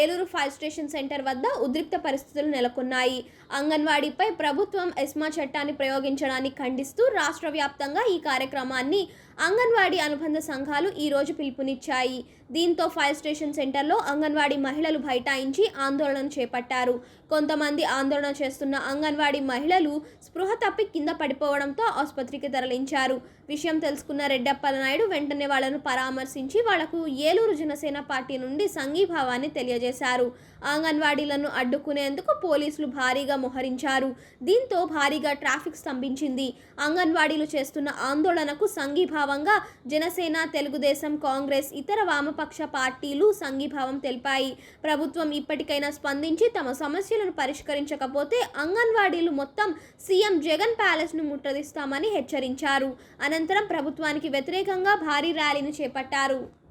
Eluru fire station centre వద్ద ఉద్రిక్త పరిస్థితులు నెలకొన్నాయి. అంగన్వాడీపై ప్రభుత్వం ఎస్మా చట్టాన్ని ప్రయోగించడాన్ని ఖండిస్తూ రాష్ట్ర వ్యాప్తంగా ఈ కార్యక్రమాన్ని అంగన్వాడీ అనుబంధ సంఘాలు ఈరోజు పిలుపునిచ్చాయి. దీంతో ఫైర్ స్టేషన్ సెంటర్లో అంగన్వాడీ మహిళలు బైఠాయించి ఆందోళన చేపట్టారు. కొంతమంది ఆందోళన చేస్తున్న అంగన్వాడీ మహిళలు స్పృహ తప్పి కింద పడిపోవడంతో ఆసుపత్రికి తరలించారు. విషయం తెలుసుకున్న రెడ్డప్పల నాయుడు వెంటనే వాళ్ళను పరామర్శించి వాళ్ళకు ఏలూరు జనసేన పార్టీ నుండి సంఘీభావాన్ని తెలియజేశారు. అంగన్వాడీలను అడ్డుకునేందుకు పోలీసులు భారీగా మోహరించారు. దీంతో భారీగా ట్రాఫిక్ స్తంభించింది. అంగన్వాడీలు చేస్తున్న ఆందోళనకు సంఘీభావంగా జనసేన తెలుగుదేశం కాంగ్రెస్ ఇతర వామపక్ష పార్టీలు సంఘీభావం తెలిపాయి. ప్రభుత్వం ఇప్పటికైనా స్పందించి తమ సమస్యలను పరిష్కరించకపోతే అంగన్వాడీలు మొత్తం సీఎం జగన్ ప్యాలెస్ను ముట్టడిస్తామని హెచ్చరించారు. అనంతరం ప్రభుత్వానికి వ్యతిరేకంగా భారీ ర్యాలీని చేపట్టారు.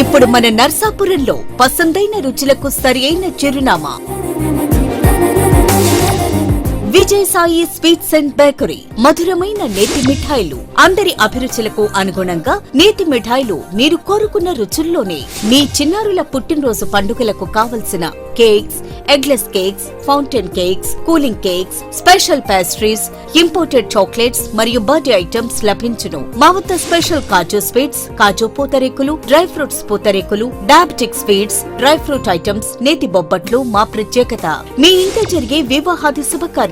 ఇప్పుడు మన నర్సాపురంలో పసందైన రుచులకు సరియైన చిరునామా. Vijay Sai sweets and bakery మధురమైన నేతి మిఠాయిలు. అందరి అభిరుచులకు అనుగుణంగా నేతి మిఠాయిలు మీరు కోరుకున్న రుచుల్లోనే మీ చిన్నారుల పుట్టినరోజు పండుగలకు కావలసిన cakes eggless cakes fountain cakes cooling cakes special pastries imported chocolates మరియు బర్త్డే ఐటమ్స్ లభించును. మా వద్ద స్పెషల్ కాజు స్వీట్స్ కాజు పూతరేకులు డ్రై ఫ్రూట్స్ పూతరేకులు diabetic sweets dry fruit items నేతి బొబ్బట్లు మా ప్రత్యేకత. మీ ఇంట జరిగే వివాహాది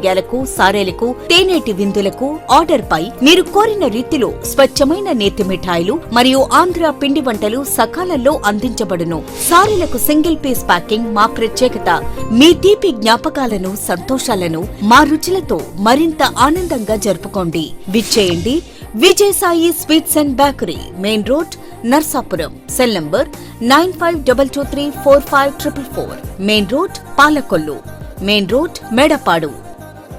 ద్రవ్యాలకు సారేలకు తేనేటి విందులకు ఆర్డర్ పై మీరు కోరిన రీతిలో స్వచ్ఛమైన నేతి మిఠాయిలు మరియు ఆంధ్ర పిండి వంటలు సకాలంలో అందించబడును. సారేలకు సింగిల్ పీస్ ప్యాకింగ్ మా ప్రత్యేకత. మీ తీపి జ్ఞాపకాలను సంతోషాలను మా రుచులతో మరింత ఆనందంగా జరుపుకోండి. విచ్చేయండి. Vijay Sai sweets and bakery main road Narsapuram. Cell number nine five double two three four five triple four. Main road Palakollu. Main road Medapadu.